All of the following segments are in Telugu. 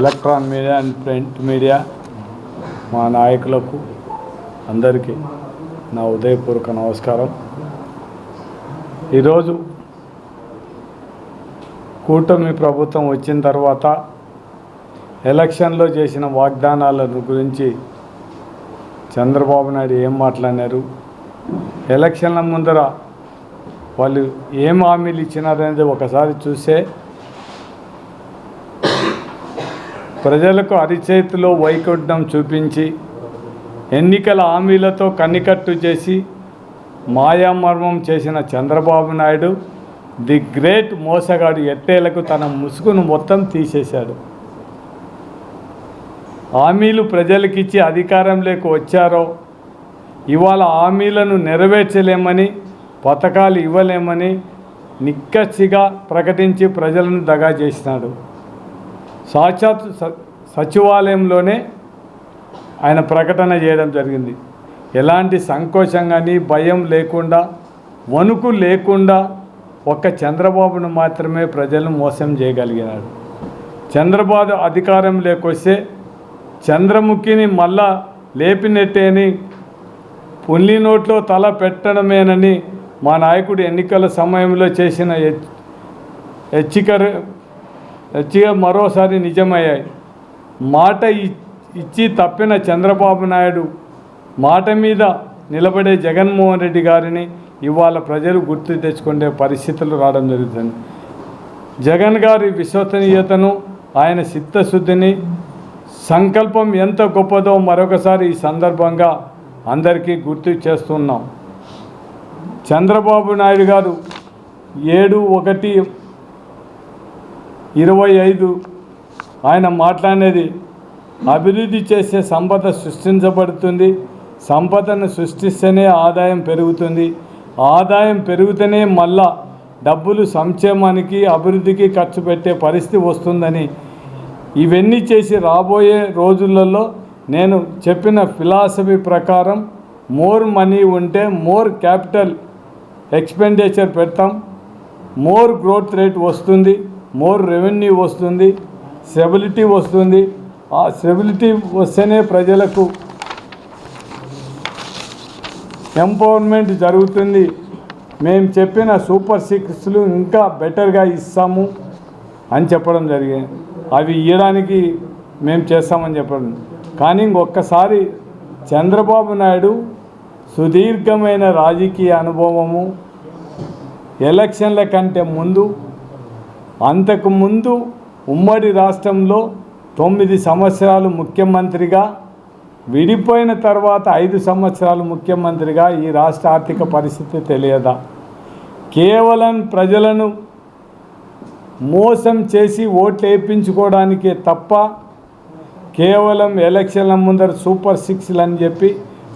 Electron media and print media మా నాయకులకు అందరికీ నా ఉదయపూర్వక నమస్కారం. ఈరోజు కూటమి ప్రభుత్వం వచ్చిన తర్వాత ఎలక్షన్లో చేసిన వాగ్దానాలను గురించి చంద్రబాబు నాయుడు ఏం మాట్లాడినారు? ఎలక్షన్ల ముందర వాళ్ళు ఏం హామీలు ఇచ్చినారనేది ఒకసారి చూస్తే ప్రజలకు అరిచేతిలో వైకుంఠం చూపించి ఎన్నికల హామీలతో కన్నికట్టు చేసి మాయామర్మం చేసిన చంద్రబాబు నాయుడు ది గ్రేట్ మోసగాడు ఎట్టేలకు తన ముసుగును మొత్తం తీసేశాడు. హామీలు ప్రజలకిచ్చి అధికారంలోకి వచ్చారో ఇవాళ హామీలను నెరవేర్చలేమని పథకాలు ఇవ్వలేమని నిక్కచ్చిగా ప్రకటించి ప్రజలను దగా చేసినాడు. సాక్షాత్ స- సచివాలయంలోనే ఆయన ప్రకటన చేయడం జరిగింది. ఎలాంటి సంకోచం కానీ భయం లేకుండా వణుకు లేకుండా ఒక్క చంద్రబాబును మాత్రమే ప్రజలను మోసం చేయగలిగినాడు. చంద్రబాబు అధికారం లేకొస్తే చంద్రముఖిని మళ్ళా లేపినట్టేని పుల్లి నోట్లో తల పెట్టడమేనని మా నాయకుడు ఎన్నికల సమయంలో చేసిన హెచ్చికర మరోసారి నిజమయ్యాయి. మాట ఇ- ఇచ్చి తప్పిన చంద్రబాబు నాయుడు మాట మీద నిలబడే జగన్మోహన్ రెడ్డి గారిని ఇవాళ ప్రజలు గుర్తు తెచ్చుకునే పరిస్థితులు రావడం జరుగుతుంది. జగన్ గారి విశ్వసనీయతను ఆయన చిత్తశుద్ధిని సంకల్పం ఎంత గొప్పదో మరొకసారి ఈ సందర్భంగా అందరికీ గుర్తు చేస్తున్నాం. చంద్రబాబు నాయుడు గారు ఏడు ఒకటి ఇరవై ఐదు. ఆయన మాట్లాడేది అభివృద్ధి చేసే సంపద సృష్టించబడుతుంది. సంపదను సృష్టిస్తేనే ఆదాయం పెరుగుతుంది. ఆదాయం పెరుగుతూనే మళ్ళా డబ్బులు సంక్షేమానికి అభివృద్ధికి ఖర్చు పెట్టే పరిస్థితి వస్తుందని ఇవన్నీ చేసి రాబోయే రోజులలో నేను చెప్పిన ఫిలాసఫీ ప్రకారం మోర్ మనీ ఉంటే మోర్ క్యాపిటల్ ఎక్స్పెండిచర్ పెడతాం. మోర్ గ్రోత్ రేట్ వస్తుంది. మోర్ రెవెన్యూ వస్తుంది స్టెబిలిటీ వస్తుంది. ఆ స్టెబిలిటీ వస్తేనే ప్రజలకు ఎంపవర్మెంట్ జరుగుతుంది. మేము చెప్పిన సూపర్ సిక్స్లు ఇంకా బెటర్గా ఇస్తాము అని చెప్పడం జరిగింది. అవి ఇవ్వడానికి మేము చేస్తామని చెప్పడం. కానీ ఇంకొకసారి చంద్రబాబు నాయుడు సుదీర్ఘమైన రాజకీయ అనుభవము ఎలక్షన్ల కంటే ముందు అంతకు ముందు ఉమ్మడి రాష్ట్రంలో తొమ్మిది సంవత్సరాలు ముఖ్యమంత్రిగా విడిపోయిన తర్వాత ఐదు సంవత్సరాలు ముఖ్యమంత్రిగా ఈ రాష్ట్ర ఆర్థిక పరిస్థితి తెలియదా? కేవలం ప్రజలను మోసం చేసి ఓట్లు వేయించుకోవడానికే తప్ప కేవలం ఎలక్షన్ల ముందర సూపర్ సిక్స్లు అని చెప్పి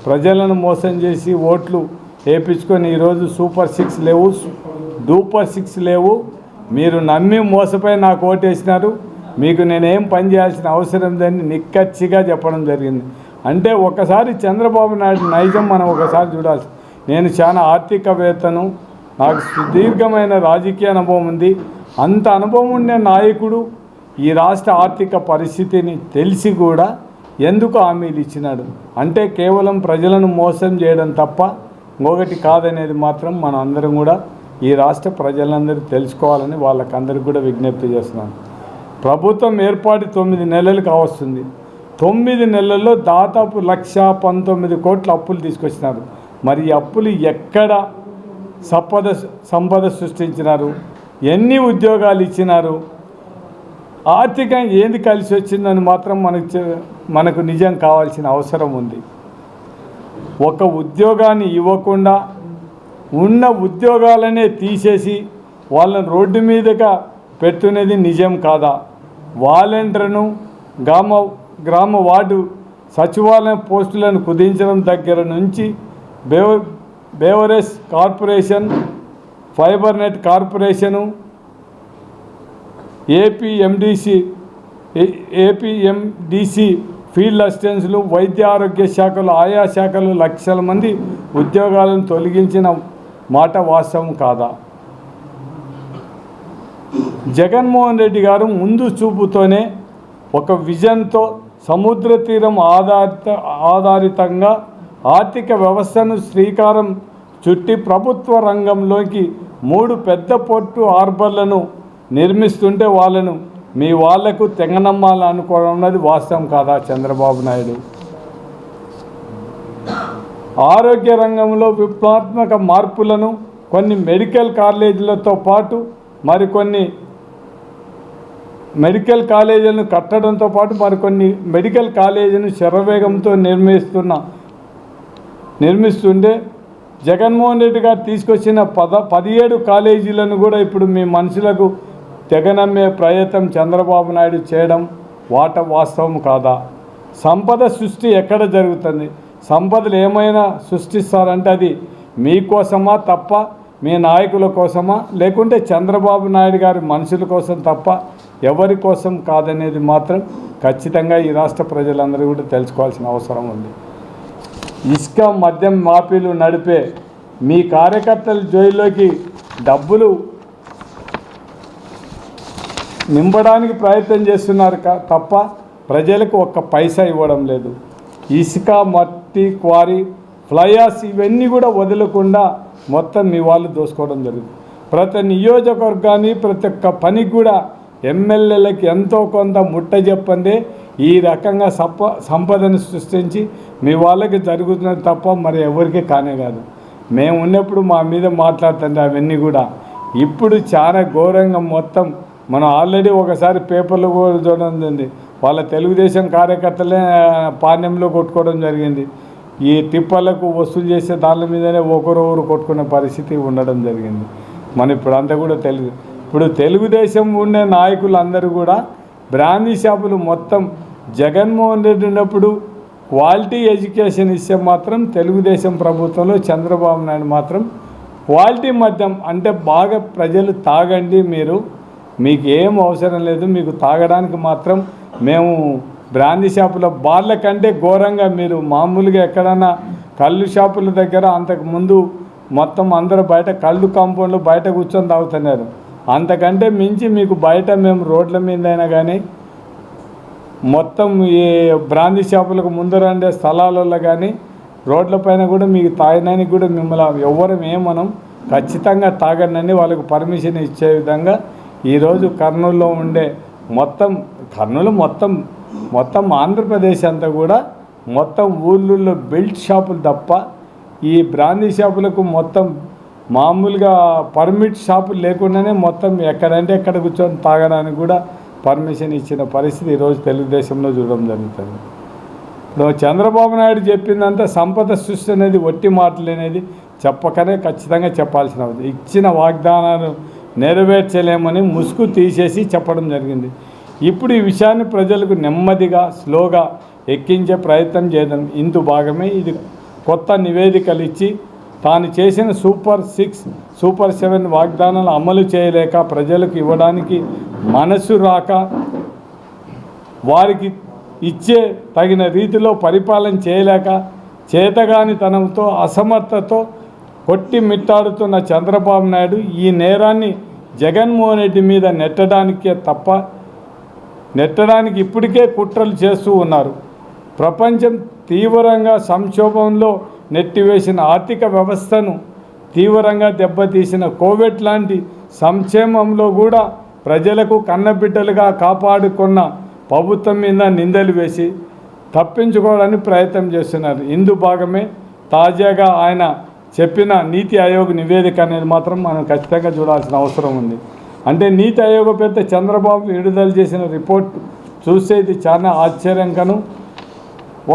ప్రజలను మోసం చేసి ఓట్లు వేయించుకొని ఈరోజు సూపర్ సిక్స్ లేవు డూపర్ సిక్స్ లేవు. మీరు నమ్మి మోసపోయి నాకు ఓటేసినారు మీకు నేనేం పని చేయాల్సిన అవసరం లేదని నిక్కచ్చిగా చెప్పడం జరిగింది. అంటే ఒకసారి చంద్రబాబు నాయుడు నైజం మనం ఒకసారి చూడాల్సి నేను చాలా ఆర్థికవేత్తను నాకు సుదీర్ఘమైన రాజకీయ అనుభవం ఉంది. అంత అనుభవం ఉండే నాయకుడు ఈ రాష్ట్ర ఆర్థిక పరిస్థితిని తెలిసి కూడా ఎందుకు హామీలు ఇచ్చినాడు? అంటే కేవలం ప్రజలను మోసం చేయడం తప్ప ఇంకొకటి కాదనేది మాత్రం మనం అందరం కూడా ఈ రాష్ట్ర ప్రజలందరూ తెలుసుకోవాలని వాళ్ళకందరికీ కూడా విజ్ఞప్తి చేస్తున్నాను. ప్రభుత్వం ఏర్పాటు తొమ్మిది నెలలు కావస్తుంది. తొమ్మిది నెలల్లో దాదాపు లక్ష పంతొమ్మిది కోట్ల అప్పులు తీసుకొచ్చినారు. మరి అప్పులు ఎక్కడ సంపద సంపద సృష్టించినారు? ఎన్ని ఉద్యోగాలు ఇచ్చినారు? ఆర్థికంగా ఏంది కలిసి వచ్చిందని మాత్రం మనకు మనకు నిజం కావాల్సిన అవసరం ఉంది. ఒక ఉద్యోగాన్ని ఇవ్వకుండా ఉన్న ఉద్యోగాలనే తీసేసి వాళ్ళని రోడ్డు మీదగా పెట్టునేది నిజం కాదా? వాలంటీర్ను గ్రామ గ్రామ వార్డు సచివాలయం పోస్టులను కుదించడం దగ్గర నుంచి బేవ beverage corporation fibre net corporation APMDC APMDC field అసిస్టెన్స్లు వైద్య ఆరోగ్య శాఖలు ఆయా శాఖలు లక్షల మంది ఉద్యోగాలను తొలగించిన మాట వాస్తవం కాదా? జగన్మోహన్ రెడ్డి గారు ముందు చూపుతోనే ఒక విజన్తో సముద్ర తీరం ఆధారిత ఆధారితంగా ఆర్థిక వ్యవస్థను శ్రీకారం చుట్టి ప్రభుత్వ రంగంలోకి మూడు పెద్ద పొట్టు హార్బర్లను నిర్మిస్తుంటే వాళ్ళను మీ వాళ్ళకు తెంగనమ్మాలనుకోవడం అనేది అన్నది వాస్తవం కాదా చంద్రబాబు నాయుడు? ఆరోగ్య రంగంలో విప్లవాత్మక మార్పులను కొన్ని మెడికల్ కాలేజీలతో పాటు మరికొన్ని మెడికల్ కాలేజీలను కట్టడంతో పాటు మరికొన్ని మెడికల్ కాలేజీలను శరవేగంతో నిర్మిస్తున్న నిర్మిస్తుండే జగన్మోహన్ రెడ్డి గారు తీసుకొచ్చిన పద పదిహేడు కాలేజీలను కూడా ఇప్పుడు మీ మనుషులకు తెగనమ్మే ప్రయత్నం చంద్రబాబు నాయుడు చేయడం వాట వాస్తవం కాదా? సంపద సృష్టి ఎక్కడ జరుగుతుంది? సంపదలు ఏమైనా సృష్టిస్తారంటే అది మీకోసమా తప్ప మీ నాయకుల కోసమా? లేకుంటే చంద్రబాబు నాయుడు గారి మనుషుల కోసం తప్ప ఎవరి కోసం కాదనేది మాత్రం ఖచ్చితంగా ఈ రాష్ట్ర ప్రజలందరూ కూడా తెలుసుకోవాల్సిన అవసరం ఉంది. ఇసుక మద్యం మాఫీలు నడిపే మీ కార్యకర్తల జోయిలోకి డబ్బులు నింపడానికి ప్రయత్నం చేస్తున్నారు కా తప్ప ప్రజలకు ఒక్క పైసా ఇవ్వడం లేదు. ఇసుక టీ క్వారీ ఫ్లయాస్ ఇవన్నీ కూడా వదలకుండా మొత్తం మీ వాళ్ళు దోసుకోవడం జరుగుతుంది ప్రతి నియోజకవర్గాన్ని ప్రతి ఒక్క పనికి కూడా ఎమ్మెల్యేలకి ఎంతో కొంత ముట్ట చెప్పందే. ఈ రకంగా సప సంపదను సృష్టించి మీ వాళ్ళకి జరుగుతున్నది తప్ప మరి ఎవరికి కానే కాదు. మేము ఉన్నప్పుడు మా మీద మాట్లాడుతుంటే అవన్నీ కూడా. ఇప్పుడు చాలా ఘోరంగా మొత్తం మనం ఆల్రెడీ ఒకసారి పేపర్లో కూడా చూడండి. వాళ్ళ తెలుగుదేశం కార్యకర్తలే పాణ్యంలో కొట్టుకోవడం జరిగింది. ఈ తిప్పలకు వసూలు చేసే దాని మీదనే ఒకరొకరు కొట్టుకునే పరిస్థితి ఉండడం జరిగింది. మన ఇప్పుడు అంతా కూడా తెలుగు ఇప్పుడు తెలుగుదేశం ఉండే నాయకులు అందరూ కూడా బ్రాందీ షాపులు మొత్తం జగన్మోహన్ రెడ్డి ఉన్నప్పుడు క్వాలిటీ ఎడ్యుకేషన్ ఇస్తే మాత్రం తెలుగుదేశం ప్రభుత్వంలో చంద్రబాబు నాయుడు మాత్రం క్వాలిటీ మద్యం అంటే బాగా ప్రజలు తాగండి మీరు. మీకు ఏం అవసరం లేదు. మీకు తాగడానికి మాత్రం మేము బ్రాందీ షాపుల బార్ల కంటే ఘోరంగా మీరు మామూలుగా ఎక్కడన్నా కళ్ళు షాపుల దగ్గర అంతకు ముందు మొత్తం అందరూ బయట కళ్ళు కాంపౌండ్లో బయట కూర్చొని తాగుతున్నారు. అంతకంటే మించి మీకు బయట మేము రోడ్ల మీద అయినా కానీ మొత్తం ఈ బ్రాందీ షాపులకు ముందర ఉండే స్థలాలలో కానీ రోడ్లపైన కూడా మీకు తాగడానికి కూడా మిమ్మల్ని ఎవరు ఏమనం ఖచ్చితంగా తాగండి వాళ్ళకు పర్మిషన్ ఇచ్చే విధంగా ఈరోజు కర్నూలులో ఉండే మొత్తం కర్నూలు మొత్తం మొత్తం ఆంధ్రప్రదేశ్ అంతా కూడా మొత్తం ఊళ్ళల్లో బెల్ట్ షాపులు తప్ప ఈ బ్రాందీ షాపులకు మొత్తం మామూలుగా పర్మిట్ షాపులు లేకుండానే మొత్తం ఎక్కడంటే ఎక్కడ కూర్చొని తాగడానికి కూడా పర్మిషన్ ఇచ్చిన పరిస్థితి ఈరోజు తెలుగుదేశంలో చూడడం జరుగుతుంది. ఇప్పుడు చంద్రబాబు నాయుడు చెప్పిందంతా సంపద సృష్టి అనేది ఒట్టి మాటలు అనేది చెప్పకనే ఖచ్చితంగా చెప్పాల్సిన ఇచ్చిన వాగ్దానాలు నెరవేర్చలేమని ముసుగు తీసేసి చెప్పడం జరిగింది. ఇప్పుడు ఈ విషయాన్ని ప్రజలకు నెమ్మదిగా స్లోగా ఎక్కించే ప్రయత్నం చేయడం ఇందు భాగమే ఇది కొత్త నివేదికలు ఇచ్చి తాను చేసిన సూపర్ సిక్స్ సూపర్ సెవెన్ వాగ్దానాలు అమలు చేయలేక ప్రజలకు ఇవ్వడానికి మనసు రాక వారికి ఇచ్చే తగిన రీతిలో పరిపాలన చేయలేక చేతగానితనంతో అసమర్థతో కొట్టి మిట్టాడుతున్న చంద్రబాబు నాయుడు ఈ నేరాన్ని జగన్మోహన్ రెడ్డి మీద నెట్టడానికే తప్ప నెట్టడానికి ఇప్పటికే కుట్రలు చేస్తూ ఉన్నారు. ప్రపంచం తీవ్రంగా సంక్షోభంలో నెట్టివేసిన ఆర్థిక వ్యవస్థను తీవ్రంగా దెబ్బతీసిన కోవిడ్ లాంటి సంక్షేమంలో కూడా ప్రజలకు కన్నబిడ్డలుగా కాపాడుకున్న ప్రభుత్వం మీద నిందలు వేసి తప్పించుకోవడానికి ప్రయత్నం చేస్తున్నారు. ఇందు భాగమే తాజాగా ఆయన చెప్పిన నీతి ఆయోగ్ నివేదిక అనేది మాత్రం మనం ఖచ్చితంగా చూడాల్సిన అవసరం ఉంది. అంటే నీతి ఆయోగ పెద్ద చంద్రబాబు విడుదల చేసిన రిపోర్ట్ చూస్తే ఇది చాలా ఆశ్చర్యంకను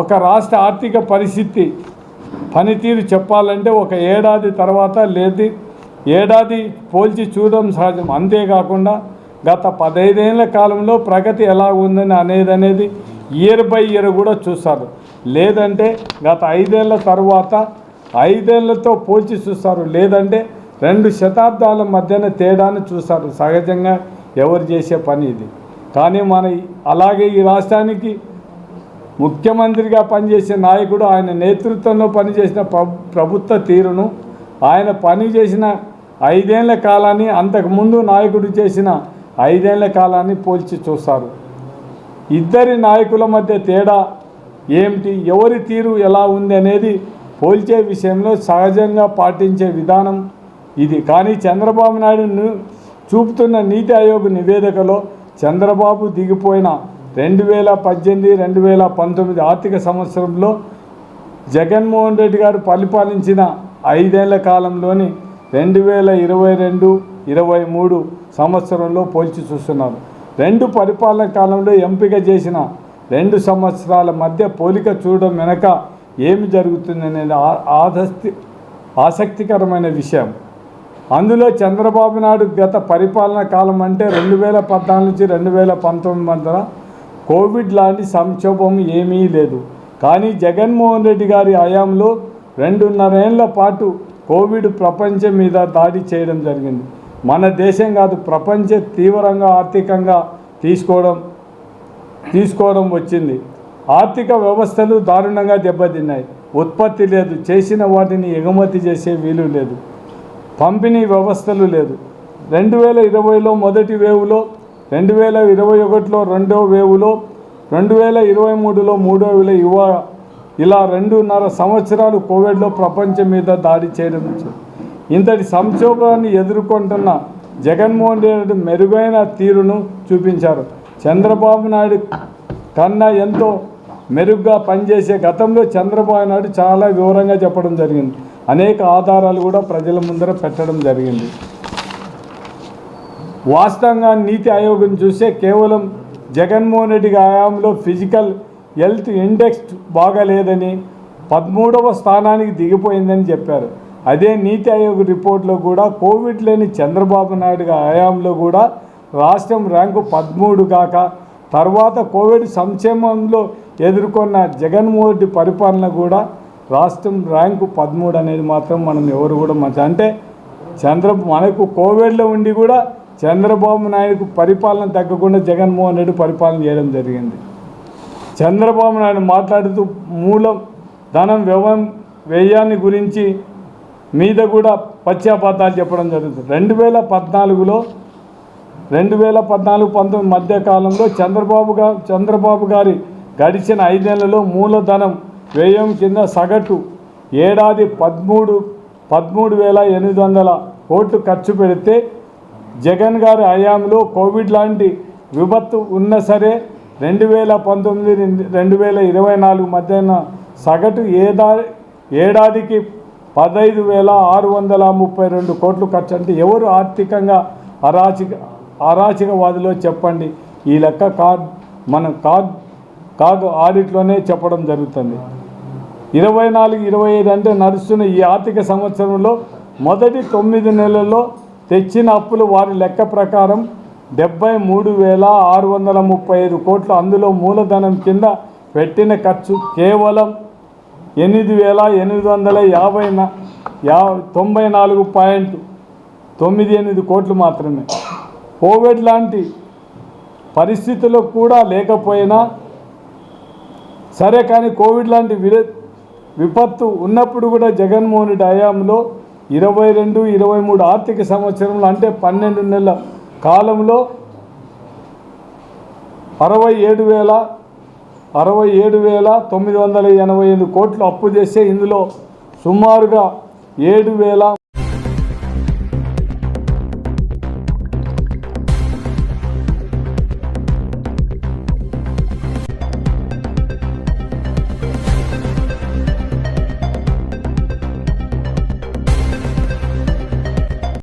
ఒక రాష్ట్ర ఆర్థిక పరిస్థితి పనితీరు చెప్పాలంటే ఒక ఏడాది తర్వాత లేదు. ఏడాది పోల్చి చూడడం సహజం. అంతేకాకుండా గత పదైదేళ్ళ కాలంలో ప్రగతి ఎలా ఉందని అనేది అనేది ఇయర్ బై ఇయర్ కూడా చూస్తారు. లేదంటే గత ఐదేళ్ళ తర్వాత ఐదేళ్ళతో పోల్చి చూస్తారు. లేదంటే రెండు శతాబ్దాల మధ్యన తేడాను చూస్తారు సహజంగా ఎవరు చేసే పని ఇది. కానీ మన అలాగే ఈ రాష్ట్రానికి ముఖ్యమంత్రిగా పనిచేసే నాయకుడు ఆయన నేతృత్వంలో పనిచేసిన ప్ర- ప్రభుత్వ తీరును ఆయన పని చేసిన ఐదేళ్ళ కాలాన్ని అంతకుముందు నాయకుడు చేసిన ఐదేళ్ళ కాలాన్ని పోల్చి చూస్తారు ఇద్దరి నాయకుల మధ్య తేడా ఏమిటి? ఎవరి తీరు ఎలా ఉంది అనేది పోల్చే విషయంలో సహజంగా పాటించే విధానం ఇది కానీ చంద్రబాబు నాయుడును చూపుతున్న నీతి ఆయోగ్ నివేదికలో చంద్రబాబు దిగిపోయిన రెండు వేల పద్దెనిమిది రెండు వేల పంతొమ్మిది ఆర్థిక సంవత్సరంలో జగన్మోహన్ రెడ్డి గారు పరిపాలించిన ఐదేళ్ళ కాలంలోని రెండు వేల ఇరవై రెండు ఇరవై మూడు సంవత్సరంలో పోల్చి చూస్తున్నారు. రెండు పరిపాలన కాలంలో ఎంపిక చేసిన రెండు సంవత్సరాల మధ్య పోలిక చూడడం వెనక ఏమి జరుగుతుందనేది ఆ- ఆసక్తి ఆసక్తికరమైన విషయం. అందులో చంద్రబాబు నాయుడు గత పరిపాలన కాలం అంటే రెండు వేల పద్నాలుగు నుంచి రెండు వేల పంతొమ్మిది మధ్య కోవిడ్ లాంటి సంక్షోభం ఏమీ లేదు. కానీ జగన్మోహన్ రెడ్డి గారి హయాంలో రెండున్నరేళ్ళ పాటు కోవిడ్ ప్రపంచం మీద దాడి చేయడం జరిగింది. మన దేశం కాదు ప్రపంచ తీవ్రంగా ఆర్థికంగా తీసుకోవడం తీసుకోవడం వచ్చింది. ఆర్థిక వ్యవస్థలు దారుణంగా దెబ్బతిన్నాయి. ఉత్పత్తి లేదు చేసిన వాటిని ఎగుమతి చేసే వీలు లేదు. పంపిణీ వ్యవస్థలు లేదు. రెండు వేల ఇరవైలో మొదటి వేవులో రెండు వేల ఇరవై ఒకటిలో రెండో వేవులో రెండు వేల ఇరవై మూడులో మూడో వేల ఇవ ఇలా రెండున్నర సంవత్సరాలు కోవిడ్లో ప్రపంచం మీద దాడి చేయడం ఇంతటి సంక్షోభాన్ని ఎదుర్కొంటున్న జగన్మోహన్ రెడ్డి మెరుగైన తీరును చూపించారు. చంద్రబాబు నాయుడు కన్నా ఎంతో మెరుగ్గా పనిచేసే గతంలో చంద్రబాబు నాయుడు చాలా వివరంగా చెప్పడం జరిగింది. అనేక ఆధారాలు కూడా ప్రజల ముందర పెట్టడం జరిగింది. వాస్తవంగా నీతి ఆయోగం చూస్తే కేవలం జగన్మోహన్ రెడ్డి హయాంలో ఫిజికల్ హెల్త్ ఇండెక్స్ బాగాలేదని పదమూడవ స్థానానికి దిగిపోయిందని చెప్పారు. అదే నీతి ఆయోగ్ రిపోర్ట్లో కూడా కోవిడ్ లేని చంద్రబాబు నాయుడు హయాంలో కూడా రాష్ట్రం ర్యాంకు పదమూడు కాక తర్వాత కోవిడ్ సంక్షేమంలో ఎదుర్కొన్న జగన్మోహన్ రెడ్డి పరిపాలన కూడా రాష్ట్రం ర్యాంకు పదమూడు అనేది మాత్రం మనం ఎవరు కూడా మంచి అంటే చంద్ర మనకు కోవిడ్లో ఉండి కూడా చంద్రబాబు నాయుడుకు పరిపాలన తగ్గకుండా జగన్మోహన్ రెడ్డి పరిపాలన చేయడం జరిగింది. చంద్రబాబు నాయుడు మాట్లాడుతూ మూలం ధనం వ్యవం వ్యయాన్ని గురించి మీద కూడా పశ్చాత్తాలు చెప్పడం జరుగుతుంది. రెండు వేల పద్నాలుగులో రెండు వేల పద్నాలుగు పంతొమ్మిది మధ్య కాలంలో చంద్రబాబు గారు చంద్రబాబు గారి గడిచిన ఐదేళ్ళలో మూలధనం వ్యయం కింద సగటు ఏడాది పదమూడు పదమూడు వేల ఎనిమిది వందల కోట్లు ఖర్చు పెడితే జగన్ గారి హయాంలో కోవిడ్ లాంటి విపత్తు ఉన్నా సరే రెండు వేల పంతొమ్మిది రెండు వేల ఇరవై నాలుగు మధ్యన సగటు ఏడా ఏడాదికి పదహైదు వేల ఆరు వందల ముప్పై రెండు కోట్లు ఖర్చు. అంటే ఎవరు ఆర్థికంగా అరాచక అరాచకవాదిలో చెప్పండి? ఈ లెక్క కాగ్ మన కాగ్ కాగ్ ఆడిట్లోనే చెప్పడం జరుగుతుంది. ఇరవై నాలుగు ఇరవై ఐదు అంటే నడుస్తున్న ఈ ఆర్థిక సంవత్సరంలో మొదటి తొమ్మిది నెలల్లో తెచ్చిన అప్పులు వారి లెక్క ప్రకారం డెబ్బై మూడు వేల ఆరు వందల ముప్పై ఐదు కోట్లు. అందులో మూలధనం కింద పెట్టిన ఖర్చు కేవలం ఎనిమిది వేల ఎనిమిది వందల యాభై యా తొంభై నాలుగు పాయింట్ తొమ్మిది ఎనిమిది కోట్లు మాత్రమే. కోవిడ్ లాంటి పరిస్థితుల్లో కూడా లేకపోయినా సరే కానీ కోవిడ్ లాంటి విర విపత్తు ఉన్నప్పుడు కూడా జగన్మోహన్ రెడ్డి హయాంలో ఇరవై రెండు ఇరవై మూడు ఆర్థిక సంవత్సరంలో అంటే పన్నెండు నెలల కాలంలో అరవై ఏడు వేల అరవై ఏడు వేల తొమ్మిది వందల ఎనభై ఎనిమిది కోట్లు అప్పు చేస్తే ఇందులో సుమారుగా ఏడు వేల